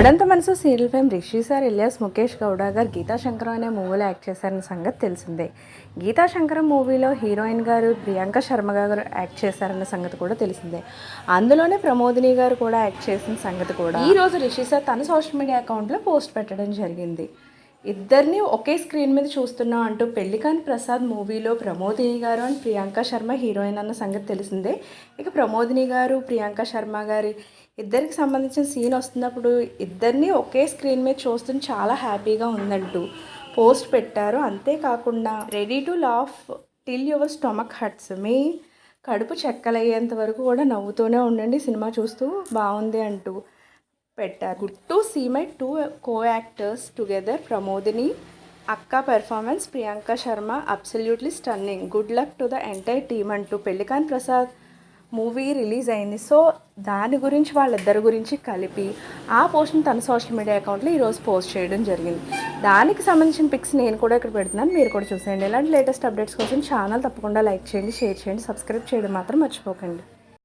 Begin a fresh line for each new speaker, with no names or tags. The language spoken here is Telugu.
ఉడంత మనసు serial fame Rishi sir Ilyas Mukesh Gowda గారు గీతా శంకరం అనే మూవీలో యాక్ట్ చేశారన్న సంగతి తెలిసిందే. గీతా శంకరం మూవీలో హీరోయిన్ గారు ప్రియాంక శర్మ గారు యాక్ట్ చేశారన్న సంగతి కూడా తెలిసిందే. అందులోనే ప్రమోదిని గారు కూడా యాక్ట్ చేసిన సంగతి కూడా ఈ రోజు రిషి సార్ తన సోషల్ మీడియా అకౌంట్లో పోస్ట్ పెట్టడం జరిగింది. ఇద్దరిని ఒకే స్క్రీన్ మీద చూస్తున్నాం అంటూ పెళ్ళికాని ప్రసాద్ మూవీలో ప్రమోదిని గారు అండ్ ప్రియాంక శర్మ హీరోయిన్ అన్న సంగతి తెలిసిందే. ఇక ప్రమోదిని గారు ప్రియాంక శర్మ గారి ఇద్దరికి సంబంధించిన సీన్ వస్తున్నప్పుడు ఇద్దరిని ఒకే స్క్రీన్ మీద చూస్తుంటే చాలా హ్యాపీగా ఉందంటూ పోస్ట్ పెట్టారు. అంతేకాకుండా ready to laugh till your stomach hurts మీ కడుపు చెక్కలయ్యేంత వరకు కూడా నవ్వుతూనే ఉండండి సినిమా చూస్తూ బాగుంది అంటూ పెట్టారు. Good to see my two co actors together Pramodini అక్క performance Priyanka Sharma absolutely stunning good luck to the entire team అంటూ పెళ్ళికాన్ ప్రసాద్ మూవీ రిలీజ్ అయింది. సో దాని గురించి వాళ్ళిద్దరి గురించి కలిపి ఆ పోస్ట్ని తన సోషల్ మీడియా అకౌంట్లో ఈరోజు పోస్ట్ చేయడం జరిగింది. దానికి సంబంధించిన పిక్స్ నేను కూడా ఇక్కడ పెడుతున్నాను. మీరు కూడా చూసేయండి. ఇలాంటి లేటెస్ట్ అప్డేట్స్ కోసం ఛానల్ తప్పకుండా లైక్ చేయండి షేర్ చేయండి సబ్స్క్రైబ్ చేయడం మాత్రం మర్చిపోకండి.